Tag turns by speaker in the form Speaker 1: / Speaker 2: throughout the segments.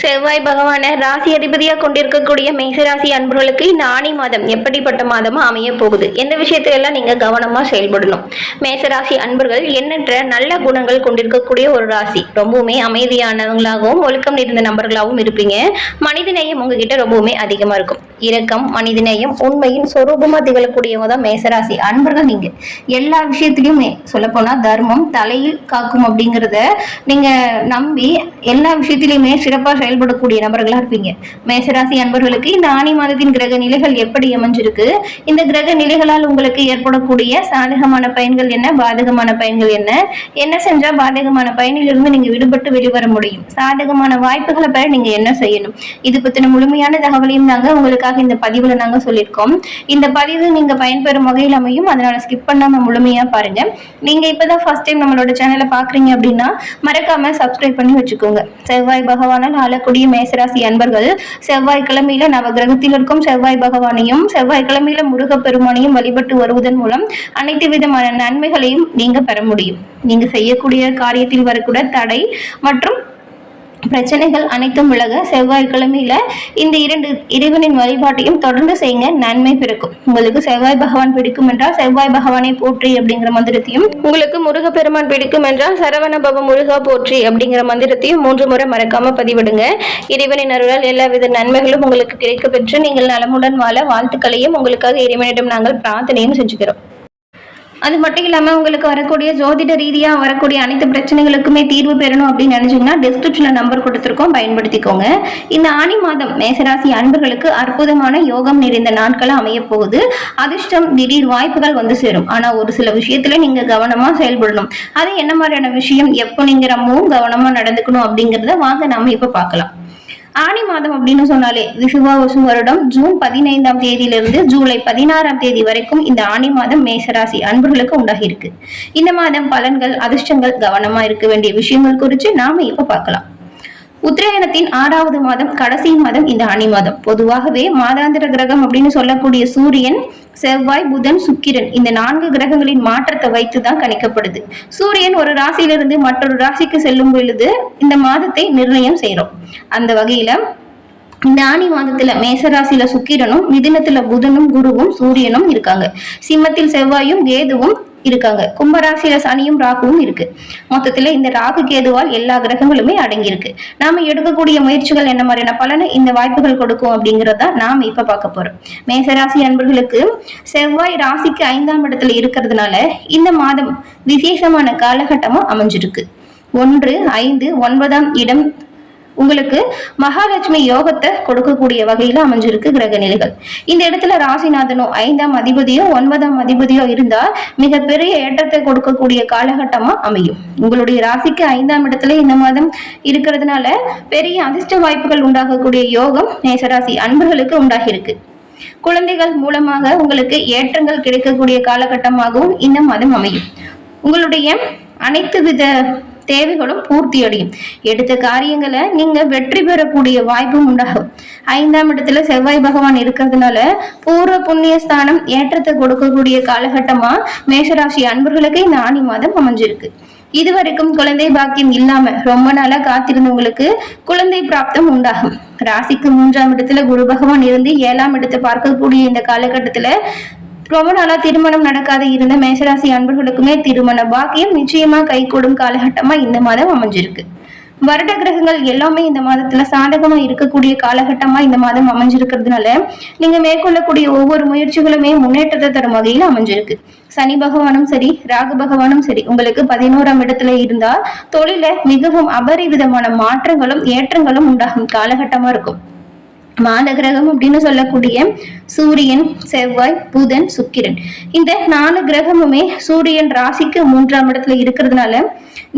Speaker 1: செவ்வாய் பகவான ராசி அதிபதியாக கொண்டிருக்கக்கூடிய மேசராசி அன்பர்களுக்கு இந்த ஆணி மாதம் எப்படிப்பட்ட மாதமா அமைய போகுது எந்த விஷயத்திலெல்லாம் நீங்க கவனமா செயல்படணும்? மேசராசி அன்பர்கள் எண்ணற்ற நல்ல குணங்கள் கொண்டிருக்கக்கூடிய ஒரு ராசி. ரொம்பவுமே அமைதியானவங்களாகவும் ஒழுக்கம் நிறைந்த நபர்களாகவும் இருப்பீங்க. மனிதநேயம் உங்ககிட்ட ரொம்பவுமே அதிகமா இருக்கும். இரக்கம் மனிதநேயம் உண்மையின் சொரூபமா திகழக்கூடியவங்க தான் மேசராசி அன்பர்கள் நீங்க. எல்லா விஷயத்திலயுமே சொல்லப்போனா தர்மம் தலையில் காக்கும் அப்படிங்கிறத நீங்க நம்பி எல்லா விஷயத்திலையுமே சிறப்பாக செயல்படக்கூடிய நபர்களா இருப்பீங்க. மேசராசி அன்பர்களுக்கு இந்த ஆணி மாதத்தின் கிரக நிலைகள் எப்படி அமைஞ்சிருக்கு? இந்த கிரக நிலைகளால் உங்களுக்கு ஏற்படக்கூடிய சாதகமான பயன்கள் என்ன? பாதகமான பயன்கள் என்ன? என்ன செஞ்சா பாதகமான பயனிலிருந்து நீங்க விடுபட்டு வெளிவர முடியும். சாதகமான வாய்ப்புகளை பெற நீங்க என்ன செய்யணும்? இது பத்தின முழுமையான தகவலையும் நாங்க உங்களுக்காக இந்த பதிவுல நாங்க சொல்லியிருக்கோம். இந்த பதிவு நீங்க பயன்பெறும் வகையில் அமையும். அதனால ஸ்கிப் பண்ணாம முழுமையா பாருங்க. நீங்க இப்பதான் ஃபர்ஸ்ட் டைம் நம்மளோட சேனலை பாக்குறீங்க அப்படின்னா மறக்காம சப்ஸ்கிரைப் பண்ணி வச்சுக்கோங்க. செவ்வாய் பகவான் பகவானால் ஆளக்கூடிய மேசராசி அன்பர்கள் செவ்வாய் கிழமையில நவகிரகத்தில் இருக்கும் செவ்வாய் பகவானையும் செவ்வாய் கிழமையில முருகப்பெருமானையும் வழிபட்டு வருவதன் மூலம் அனைத்து விதமான நன்மைகளையும் நீங்க பெற முடியும். நீங்க செய்யக்கூடிய காரியத்தில் வரக்கூடிய தடை மற்றும் பிரச்சனைகள் அனைத்தும் விலக செவ்வாய்க்கிழமையில இந்த இரண்டு இறைவனின் வழிபாட்டையும் தொடர்ந்து செய்யுங்க. நன்மை பிறக்கும். உங்களுக்கு செவ்வாய் பகவான் பிடிக்கும் என்றால் செவ்வாய் பகவானை போற்றி அப்படிங்கிற மந்திரத்தையும் உங்களுக்கு முருகப்பெருமான் பிடிக்கும் என்றால் சரவண பவ முருகா போற்றி அப்படிங்கிற மந்திரத்தையும் மூன்று முறை மறக்காம பதிவிடுங்க. இறைவனின் அருளால் எல்லாவித நன்மைகளும் உங்களுக்கு கிடைக்க பெற்று நீங்கள் நலமுடன் வாழ வாழ்த்துக்களையும் உங்களுக்காக இறைவனிடம் நாங்கள் பிரார்த்தனையும் செஞ்சுக்கிறோம். அது மட்டும் இல்லாமல் உங்களுக்கு வரக்கூடிய ஜோதிட ரீதியாக வரக்கூடிய அனைத்து பிரச்சனைகளுக்குமே தீர்வு பெறணும் அப்படின்னு நினைச்சீங்கன்னா டிஸ்கிரிப்ஷனில் நம்பர் கொடுத்துருக்கோம். பயன்படுத்திக்கோங்க. இந்த ஆணி மாதம் மேசராசி அன்பர்களுக்கு அற்புதமான யோகம் நிறைந்த நாட்களாக அமைய போகுது அதிர்ஷ்டம் திடீர் வாய்ப்புகள் வந்து சேரும். ஆனால் ஒரு சில விஷயத்துல நீங்கள் கவனமாக செயல்படணும். அது என்ன மாதிரியான விஷயம்? எப்போ நீங்கள் ரொம்பவும் கவனமாக நடந்துக்கணும் அப்படிங்கிறத வாங்க நாம இப்போ பார்க்கலாம். ஆணி மாதம் அப்படின்னு சொன்னாலே விசுவாவசு வருடம். ஜூன் பதினைந்தாம் தேதியிலிருந்து ஜூலை பதினாறாம் தேதி வரைக்கும் இந்த ஆணி மாதம் மேசராசி அன்பர்களுக்கு உண்டாகி இருக்கு இந்த மாதம் பலன்கள் அதிர்ஷ்டங்கள் கவனமா இருக்க வேண்டிய விஷயங்கள் குறித்து நாம இப்ப பார்க்கலாம். உத்தராயணத்தின் ஆறாவது மாதம் கடைசி மாதம் இந்த ஆணி மாதம். பொதுவாகவே மாதாந்திர கிரகம் அப்படின்னு சொல்லக்கூடிய சூரியன் செவ்வாய் புதன் சுக்கிரன் இந்த நான்கு கிரகங்களின் மாற்றத்தை வைத்து தான் கணிக்கப்படுது. சூரியன் ஒரு ராசியிலிருந்து மற்றொரு ராசிக்கு செல்லும் பொழுது இந்த மாதத்தை நிர்ணயம் செய்யறோம் அந்த வகையில இந்த ஆணி மாதத்துல மேசராசியில சுக்கிரனும் மிதினத்துல புதனும் குருவும் சூரியனும் இருக்காங்க. சிம்மத்தில் செவ்வாயும் கேதுவும் இருக்காங்க. கும்பராசியில சனியும் ராகுவும் இருக்கு. மொத்தத்துல இந்த ராகு கேதுவால் எல்லா கிரகங்களுமே அடங்கியிருக்கு. நாம எடுக்கக்கூடிய முயற்சிகள் என்ன மாதிரியான பலனை இந்த வாய்ப்புகள் கொடுக்கும் அப்படிங்கறத நாம இப்ப பார்க்க போறோம். மேசராசி அன்பர்களுக்கு செவ்வாய் ராசிக்கு ஐந்தாம் இடத்துல இருக்கிறதுனால இந்த மாதம் விசேஷமான காலகட்டமா அமைஞ்சிருக்கு. ஒன்று ஐந்து ஒன்பதாம் இடம் உங்களுக்கு மகாலட்சுமி யோகத்தை கொடுக்கக்கூடிய வகையில அமைஞ்சிருக்கு கிரக நிலைகள். இந்த இடத்துல ராசிநாதனோ ஐந்தாம் அதிபதியோ ஒன்பதாம் அதிபதியோ இருந்தா மிகப்பெரிய ஏற்றத்தை கொடுக்கக்கூடிய காலகட்டமா அமையும். உங்களுடைய ராசிக்கு ஐந்தாம் இடத்துல இந்த மாதம் இருக்கிறதுனால பெரிய அதிர்ஷ்ட வாய்ப்புகள் உண்டாகக்கூடிய யோகம் மேசராசி அன்பர்களுக்கு உண்டாகியிருக்கு. குழந்தைகள் மூலமாக உங்களுக்கு ஏற்றங்கள் கிடைக்கக்கூடிய காலகட்டமாகவும் இந்த மாதம் அமையும். உங்களுடைய அனைத்து வித தேவைகளும் பூர்த்தி அடையும். எடுத்த காரியங்களை நீங்க வெற்றி பெறக்கூடிய வாய்ப்பும் உண்டாகும். ஐந்தாம் இடத்துல செவ்வாய் பகவான் இருக்கிறதுனால பூர்வ புண்ணிய ஸ்தானம் ஏற்றத்தை கொடுக்கக்கூடிய காலகட்டமா மேஷராசி அன்பர்களுக்கு இந்த ஆணி மாதம் அமைஞ்சிருக்கு. இதுவரைக்கும் குழந்தை பாக்கியம் இல்லாம ரொம்ப நாளா காத்திருந்தவங்களுக்கு குழந்தை பிராப்தம் உண்டாகும். ராசிக்கு மூன்றாம் இடத்துல குரு பகவான் இருந்து ஏழாம் இடத்தை பார்க்கக்கூடிய இந்த காலகட்டத்துல ரொம்ப நாளா திருமணம் நடக்காத இருந்த மேசராசி அன்பர்களுக்குமே திருமண பாக்கியம் நிச்சயமா கைகூடும் காலகட்டமா இந்த மாதம் அமைஞ்சிருக்கு. வருட கிரகங்கள் எல்லாமே இந்த மாதத்துல சாதகமா இருக்கக்கூடிய காலகட்டமா இந்த மாதம் அமைஞ்சிருக்கிறதுனால நீங்க மேற்கொள்ளக்கூடிய ஒவ்வொரு முயற்சிகளுமே முன்னேற்றத்தை தரும் வகையில் அமைஞ்சிருக்கு. சனி பகவானும் சரி ராகு பகவானும் சரி உங்களுக்கு பதினோராம் இடத்துல இருந்தா தொழில மிகவும் அபரிவிதமான மாற்றங்களும் ஏற்றங்களும் உண்டாகும் காலகட்டமா இருக்கும். மாத கிரகம் அப்படின்னு சொல்லக்கூடிய சூரியன் செவ்வாய் புதன் சுக்கிரன். இந்த நாலு கிரகமுமே சூரியன் ராசிக்கு மூன்றாம் இடத்துல இருக்கிறதுனால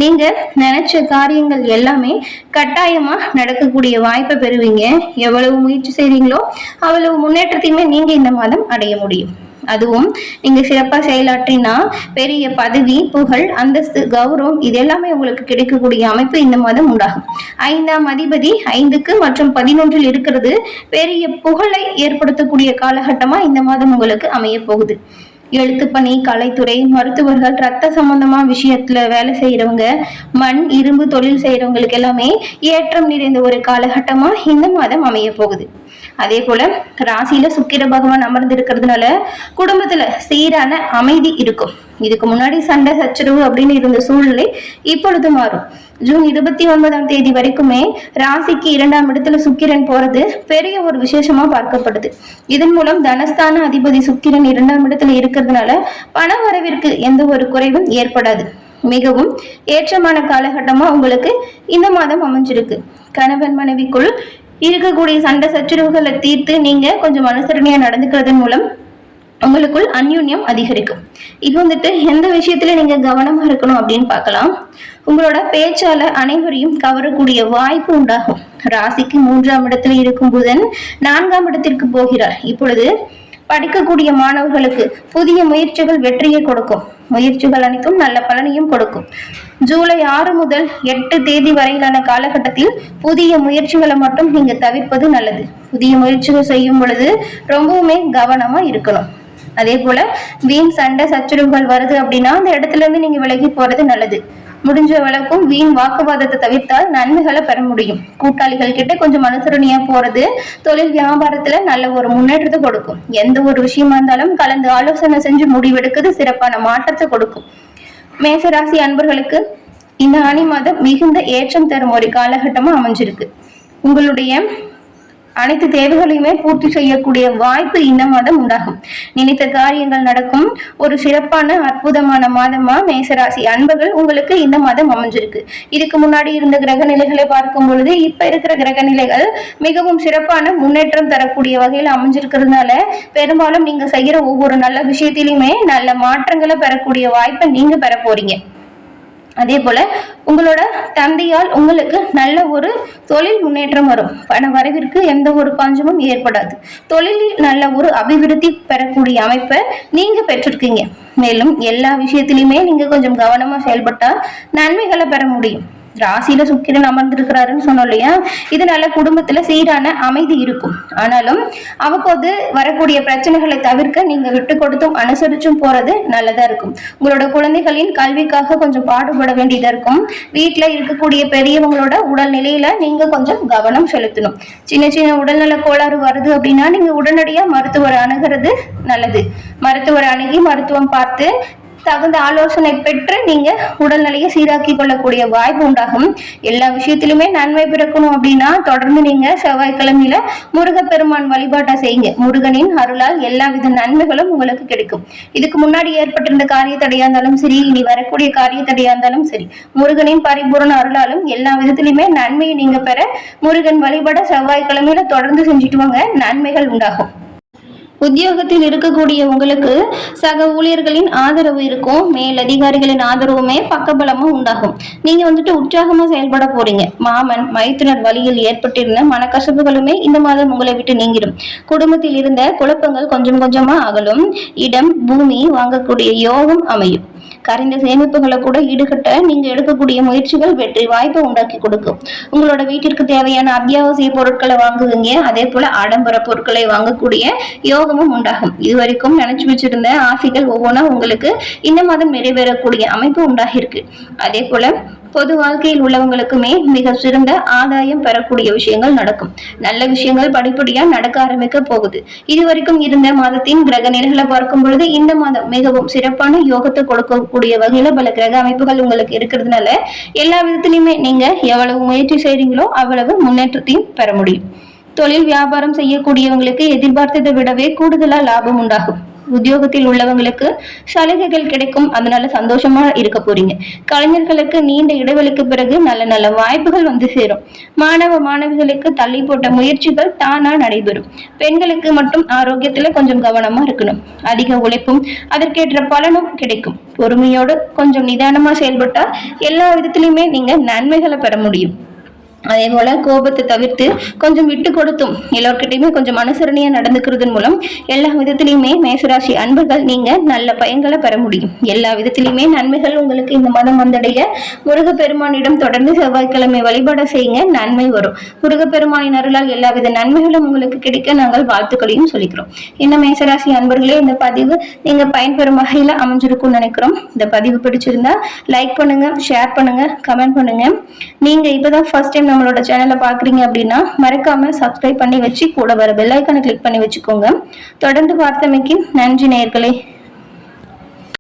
Speaker 1: நீங்க நினைச்ச காரியங்கள் எல்லாமே கட்டாயமா நடக்கக்கூடிய வாய்ப்பை பெறுவீங்க. எவ்வளவு முயற்சி செய்றீங்களோ அவ்வளவு முன்னேற்றத்தையுமே நீங்க இந்த மாதம் அடைய முடியும். அதுவும் நீங்க சிறப்பா செயலாற்றினா பெரிய பதவி புகழ் அந்தஸ்து கௌரவம் இது எல்லாமே உங்களுக்கு கிடைக்கக்கூடிய அமைப்பு இந்த மாதம் உண்டாகும். ஐந்தாம் அதிபதி ஐந்துக்கு மற்றும் பதினொன்றில் இருக்கிறது பெரிய புகழை ஏற்படுத்தக்கூடிய காலகட்டமா இந்த மாதம் உங்களுக்கு அமைய போகுது. எழுத்துப்பணி கலைத்துறை மருத்துவர்கள் ரத்த சம்பந்தமா விஷயத்துல வேலை செய்யறவங்க மண் இரும்பு தொழில் செய்யறவங்களுக்கு எல்லாமே ஏற்றம் நிறைந்த ஒரு காலகட்டமா இந்த மாதம் அமைய போகுது. அதே போல ராசியில சுக்கிர பகவான் அமர்ந்து இருக்கிறதுனால குடும்பத்துல சீரான அமைதி இருக்கும். இதுக்கு முன்னாடி சண்டை சச்சரவு அப்படின்னு இருந்த சூழ்நிலை இப்பொழுது மாறும். ஜூன் இருபத்தி ஒன்பதாம் தேதி வரைக்குமே ராசிக்கு இரண்டாம் இடத்துல சுக்கிரன் போறது பெரிய ஒரு விசேஷமா பார்க்கப்படுது. இதன் மூலம் தனஸ்தான அதிபதி சுக்கிரன் இரண்டாம் இடத்துல இருக்கிறதுனால பண வரவிற்கு எந்த ஒரு குறைவும் ஏற்படாது. மிகவும் ஏற்றமான காலகட்டமா உங்களுக்கு இந்த மாதம் அமைஞ்சிருக்கு. கணவன் மனைவிக்குள் இருக்கக்கூடிய சண்டை சச்சரவுகளை தீர்த்து நீங்க கொஞ்சம் அனுசரணையா நடந்துக்கிறதன் மூலம் உங்களுக்குள் அந்யூன்யம் அதிகரிக்கும். இது வந்துட்டு எந்த விஷயத்துல நீங்க கவனமா இருக்கணும் அப்படின்னு பார்க்கலாம். உங்களோட பேச்சால அனைவரையும் கவரக்கூடிய வாய்ப்பு உண்டாகும். ராசிக்கு மூன்றாம் இடத்துல இருக்கும் புதன் நான்காம் இடத்திற்கு போகிறார். இப்பொழுது படிக்கக்கூடிய மாணவர்களுக்கு புதிய முயற்சிகள் வெற்றியை கொடுக்கும். முயற்சிகள் அனைத்தும் நல்ல பலனையும் கொடுக்கும். ஜூலை ஆறு முதல் எட்டு தேதி வரையிலான காலகட்டத்தில் புதிய முயற்சிகளை மட்டும் நீங்க தவிர்ப்பது நல்லது. புதிய முயற்சிகள் செய்யும் பொழுது ரொம்பவுமே கவனமா இருக்கணும். அதே போல வீண் சண்டை சச்சுரவுகள் வருது அப்படின்னா அந்த இடத்துல இருந்து நீங்க விலகி போறது நல்லது. முடிஞ்ச வழக்கும் வீண் வாக்குவாதத்தை தவிர்த்தால் நன்மைகளை பெற முடியும். கூட்டாளிகள் கிட்ட கொஞ்சம் அனுசரணையா போறது தொழில் வியாபாரத்துல நல்ல ஒரு முன்னேற்றத்தை கொடுக்கும். எந்த ஒரு விஷயமா இருந்தாலும் கலந்து ஆலோசனை செஞ்சு முடிவெடுக்கிறது சிறப்பான மாற்றத்தை கொடுக்கும். மேசராசி அன்பர்களுக்கு இந்த ஆணி மாதம் மிகுந்த ஏற்றம் தரும் ஒரு காலகட்டமா அமைஞ்சிருக்கு. உங்களுடைய அனைத்து தேவைகளையுமே பூர்த்தி செய்யக்கூடிய வாய்ப்பு இந்த மாதம் உண்டாகும். நினைத்த காரியங்கள் நடக்கும். ஒரு சிறப்பான அற்புதமான மாதமா மேசராசி அன்பர்கள் உங்களுக்கு இந்த மாதம் அமைஞ்சிருக்கு. இதுக்கு முன்னாடி இருந்த கிரக நிலைகளை பார்க்கும் பொழுது இப்ப இருக்கிற கிரக நிலைகள் மிகவும் சிறப்பான முன்னேற்றம் தரக்கூடிய வகையில் அமைஞ்சிருக்கிறதுனால பெரும்பாலும் நீங்க செய்யற ஒவ்வொரு நல்ல விஷயத்திலுமே நல்ல மாற்றங்களை பெறக்கூடிய வாய்ப்பை நீங்க பெற போறீங்க. அதே போல உங்களோட தந்தையால் உங்களுக்கு நல்ல ஒரு தொழில் முன்னேற்றம் வரும். பண வரவிற்கு எந்த ஒரு பஞ்சமும் ஏற்படாது. தொழிலில் நல்ல ஒரு அபிவிருத்தி பெறக்கூடிய அமைப்பை நீங்க பெற்றிருக்கீங்க. மேலும் எல்லா விஷயத்திலையுமே நீங்க கொஞ்சம் கவனமா செயல்பட்டா நன்மைகளை பெற முடியும். ராசியில சுக்கிரன் அமர்ந்திருக்கிறாருன்னு சொன்னோம் இல்லையா? இதனால குடும்பத்துல சீரான அமைதி இருக்கும். ஆனாலும் அவ்வப்போது வரக்கூடிய பிரச்சனைகளை தவிர்க்க நீங்க விட்டு கொடுத்தும் அனுசரிச்சும் போறது நல்லதா இருக்கும். உங்களோட குழந்தைகளின் கல்விக்காக கொஞ்சம் பாடுபட வேண்டியதா இருக்கும். வீட்டுல இருக்கக்கூடிய பெரியவங்களோட உடல்நிலையில நீங்க கொஞ்சம் கவனம் செலுத்தணும். சின்ன சின்ன உடல்நல கோளாறு வருது அப்படின்னா நீங்க உடனடியா மருத்துவரை அணுகிறது நல்லது. மருத்துவரை அணுகி மருத்துவம் பார்த்து தகுந்த ஆலோசனை பெற்று நீங்க உடல்நிலையை சீராக்கி கொள்ளக்கூடிய வாய்ப்பு உண்டாகும். எல்லா விஷயத்திலுமே நன்மை பிறக்கணும் அப்படின்னா தொடர்ந்து நீங்க செவ்வாய்க்கிழமையில முருகப்பெருமான் வழிபாட்டை செய்யுங்க. முருகனின் அருளால் எல்லா வித நன்மைகளும் உங்களுக்கு கிடைக்கும். இதுக்கு முன்னாடி ஏற்பட்டிருந்த காரிய தடையா இருந்தாலும் சரி இனி வரக்கூடிய காரிய தடையா இருந்தாலும் சரி முருகனின் பரிபூரண அருளாலும் எல்லா விதத்திலுமே நன்மையை நீங்க பெற முருகன் வழிபாட செவ்வாய்க்கிழமையில தொடர்ந்து செஞ்சுட்டு வாங்க. நன்மைகள் உண்டாகும். உத்தியோகத்தில் இருக்கக்கூடிய உங்களுக்கு சக ஊழியர்களின் ஆதரவு இருக்கும். மேல் அதிகாரிகளின் ஆதரவுமே பக்கபலமும் உண்டாகும். நீங்க வந்துட்டு உற்சாகமா செயல்பட போறீங்க. மாமன் மைத்துனர் வழியில் ஏற்பட்டிருந்த மனக்கசப்புகளுமே இந்த மாதம் உங்களை விட்டு நீங்கிடும். குடும்பத்தில் இருந்த குழப்பங்கள் கொஞ்சம் கொஞ்சமா அகலும். இடம் பூமி வாங்கக்கூடிய யோகம் அமையும். கரைந்த சேமிப்புகளை கூட ஈடுகட்ட நீங்க எடுக்கக்கூடிய முயற்சிகள் வெற்றி வாய்ப்பை உண்டாக்கி கொடுக்கும். உங்களோட வீட்டிற்கு தேவையான அத்தியாவசிய பொருட்களை வாங்குவீங்க. அதே போல ஆடம்பர பொருட்களை வாங்கக்கூடிய யோகமும் உண்டாகும். இதுவரைக்கும் நினைச்சு வச்சிருந்த ஆசைகள் ஒவ்வொன்றா உங்களுக்கு இந்த மாதம் நிறைவேறக்கூடிய அமைப்பு உண்டாகிருக்கு அதே போல பொது வாழ்க்கையில் உள்ளவங்களுக்குமே மிக சிறந்த ஆதாயம் பெறக்கூடிய விஷயங்கள் நடக்கும். நல்ல விஷயங்கள் படிப்படியா நடக்க ஆரம்பிக்க போகுது. இதுவரைக்கும் இருந்த மாதத்தின் கிரக நிலைகளை பார்க்கும் பொழுது இந்த மாதம் மிகவும் சிறப்பான யோகத்தை கொடுக்கக்கூடிய வகையில பல கிரக அமைப்புகள் உங்களுக்கு இருக்கிறதுனால எல்லா விதத்திலையுமே நீங்க எவ்வளவு முயற்சி செய்றீங்களோ அவ்வளவு முன்னேற்றத்தையும் பெற முடியும். தொழில் வியாபாரம் செய்யக்கூடியவங்களுக்கு எதிர்பார்த்ததை விடவே கூடுதலா லாபம் உண்டாகும். உத்தியோகத்தில் உள்ளவங்களுக்கு சலுகைகள் கிடைக்கும். அதனால சந்தோஷமா இருக்க போறீங்க. கலைஞர்களுக்கு நீண்ட இடைவெளிக்கு பிறகு நல்ல நல்ல வாய்ப்புகள் வந்து சேரும். மாணவ மாணவிகளுக்கு தள்ளி போட்ட முயற்சிகள் தானா நடைபெறும். பெண்களுக்கு மட்டும் ஆரோக்கியத்துல கொஞ்சம் கவனமா இருக்கணும். அதிக உழைப்பும் அதற்கேற்ற பலனும் கிடைக்கும். பொறுமையோடு கொஞ்சம் நிதானமா செயல்பட்டா எல்லா விதத்திலையுமே நீங்க நன்மைகளை பெற முடியும். அதே போல கோபத்தை தவிர்த்து கொஞ்சம் விட்டு கொடுத்தும். எல்லோர்கிட்டையுமே கொஞ்சம் மனசரணியா நடந்துக்கிறதன் மூலம் எல்லா விதத்திலையுமே மேசராசி அன்பர்கள் நீங்க நல்ல பயன்களை பெற முடியும். எல்லா விதத்திலையுமே நன்மைகள் உங்களுக்கு இந்த மதம் வந்தடைய முருகப்பெருமானிடம் தொடர்ந்து செவ்வாய்க்கிழமை வழிபாடு செய்யுங்க நன்மை வரும். முருகப்பெருமானின் அருளால் எல்லா வித நன்மைகளும் உங்களுக்கு கிடைக்க நாங்கள் வாழ்த்துக்களையும் சொல்லிக்கிறோம். என்ன மேசராசி அன்பர்களே இந்த பதிவு நீங்க பயன்பெறும் வகையில அமைஞ்சிருக்கும்னு நினைக்கிறோம். இந்த பதிவு பிடிச்சிருந்தா லைக் பண்ணுங்க ஷேர் பண்ணுங்க கமெண்ட் பண்ணுங்க. நீங்க இப்பதான் ஃபர்ஸ்ட் டைம் நம்மளோட சேனலை பார்க்குறீங்க அப்படின்னா மறக்காம சப்ஸ்கிரைப் பண்ணி வச்சு கூட வர பெல்லைக்கானை கிளிக் பண்ணி வச்சுக்கோங்க. தொடர்ந்து பார்த்தமைக்கு நன்றி நேர்களே